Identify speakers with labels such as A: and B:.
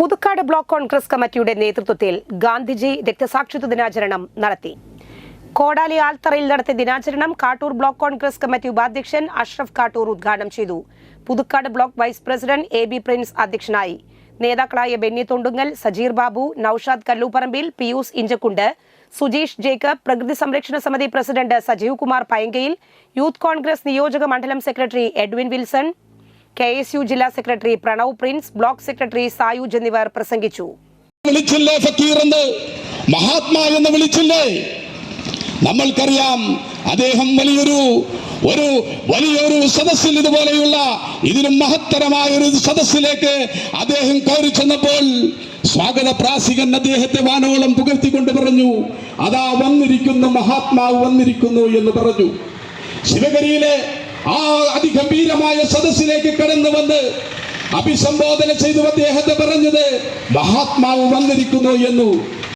A: Puthukkad block Congress കമ്മിറ്റിയുടെ നേതൃത്വത്തിൽ ഗാന്ധിജി രക്തസാക്ഷിത്വ ദിനാചരണം നടത്തി. കോടാലി ആൽത്തറയിൽ നടത്തിയ ദിനാചരണം കാട്ടൂർ ബ്ലോക്ക് കോൺഗ്രസ് കമ്മിറ്റി ഉപാധ്യക്ഷൻ അഷ്റഫ് കാട്ടൂർ ഉദ്ഘാടനം ചെയ്തു. Puthukkad block vice president A B Prince അധ്യക്ഷനായി. നേതാക്കളായ ബെന്നി തൊണ്ടുങ്ങൽ സജീർ ബാബു നൌഷാദ് കല്ലൂപ്പറമ്പിൽ പിയൂസ് ഇഞ്ചക്കുണ്ട് സുജീഷ് ജേക്കബ് പ്രകൃതി സംരക്ഷണ സമിതി പ്രസിഡന്റ് സജീവ് കുമാർ പയങ്കയിൽ യൂത്ത് കോൺഗ്രസ് നിയോജക മണ്ഡലം secretary Edwin Wilson K S U ജില്ലാ secretary Pranav Prince block secretary Sayuj എന്നിവർ പ്രസംഗിച്ചു.
B: മഹാത്മാ എന്ന് വിളിച്ചില്ലേ? നമ്മൾക്കറിയാം അദ്ദേഹം വലിയൊരു ഒരു വലിയൊരു സദസ്സിൽ ഇതുപോലെയുള്ള ഇതിലും മഹത്തരമായ ഒരു സദസ്സിലേക്ക് അദ്ദേഹം കയറി ചെന്നപ്പോൾ സ്വാഗത പ്രാസികൻ അദ്ദേഹത്തെ വാനോളം പുകഴ്ത്തിക്കൊണ്ട് പറഞ്ഞു അതാ വന്നിരിക്കുന്നു മഹാത്മാവ് വന്നിരിക്കുന്നു എന്ന് പറഞ്ഞു. ശിവഗിരിയിലെ ആ അതിഗംഭീരമായ സദസ്സിലേക്ക് കടന്നു വന്ന് അഭിസംബോധന ചെയ്തു അദ്ദേഹത്തെ പറഞ്ഞത് മഹാത്മാവ് വന്നിരിക്കുന്നു എന്നു.